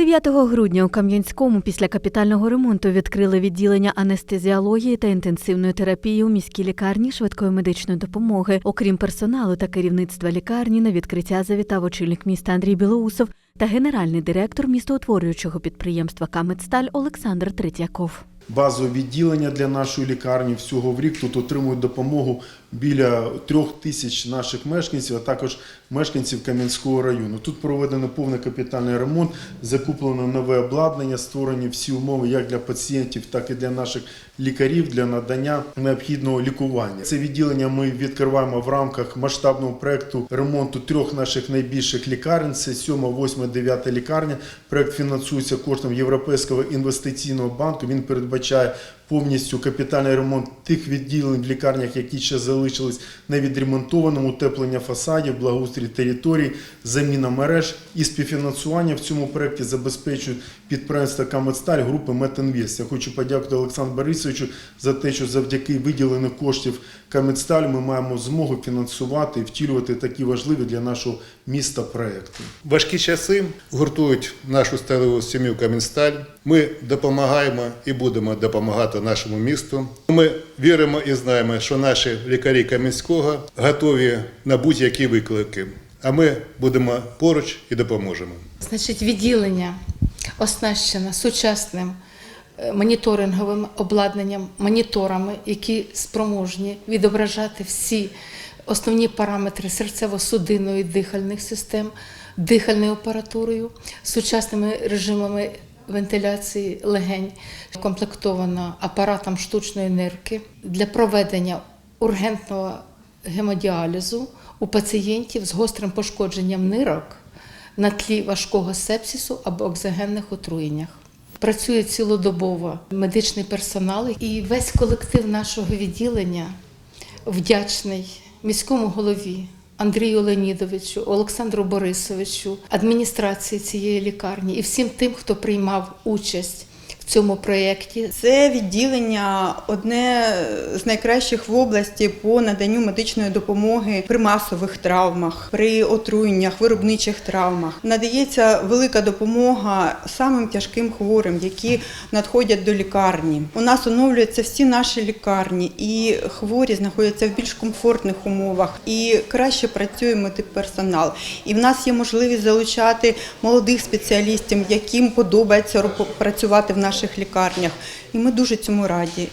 9 грудня у Кам'янському після капітального ремонту відкрили відділення анестезіології та інтенсивної терапії у міській лікарні швидкої медичної допомоги. Окрім персоналу та керівництва лікарні, на відкриття завітав очільник міста Андрій Білоусов та генеральний директор містоутворюючого підприємства Камедсталь Олександр Третьяков. Базове відділення для нашої лікарні. Всього в рік тут отримують допомогу біля трьох тисяч наших мешканців, а також мешканців Кам'янського району. Тут проведено повний капітальний ремонт, закуплено нове обладнання, створені всі умови як для пацієнтів, так і для наших лікарів для надання необхідного лікування. Це відділення ми відкриваємо в рамках масштабного проекту ремонту трьох наших найбільших лікарень. Це 7, 8, 9 лікарня. Проект фінансується коштом Європейського інвестиційного банку. Він передбачає which I повністю капітальний ремонт тих відділень в лікарнях, які ще залишились невідремонтованим, утеплення фасадів, благоустрій територій, заміна мереж і співфінансування в цьому проекті забезпечують підприємства Камедсталь групи Метинвест. Я хочу подякувати Олександру Борисовичу за те, що завдяки виділених коштів Камедсталь ми маємо змогу фінансувати і втілювати такі важливі для нашого міста проекти. Важкі часи гуртують нашу сталеву сім'ю Камінсталь. Ми допомагаємо і будемо допомагати нашому місту. Ми віримо і знаємо, що наші лікарі Кам'янського готові на будь-які виклики. А ми будемо поруч і допоможемо. Значить, відділення оснащено сучасним е, моніторинговим обладнанням, моніторами, які спроможні відображати всі основні параметри серцево-судинної дихальних систем, дихальною апаратурою, сучасними режимами вентиляції легень, комплектовано апаратом штучної нирки для проведення ургентного гемодіалізу у пацієнтів з гострим пошкодженням нирок на тлі важкого сепсису або оксигенних отруєннях. Працює цілодобово медичний персонал і весь колектив нашого відділення вдячний міському голові Андрію Леонідовичу, Олександру Борисовичу, адміністрації цієї лікарні і всім тим, хто приймав участь в цьому проєкті. Це відділення одне з найкращих в області по наданню медичної допомоги при масових травмах, при отруєннях, виробничих травмах. Надається велика допомога самим тяжким хворим, які надходять до лікарні. У нас оновлюються всі наші лікарні, і хворі знаходяться в більш комфортних умовах, і краще працює медперсонал. І в нас є можливість залучати молодих спеціалістів, яким подобається працювати в наших лікарнях. І ми дуже цьому раді.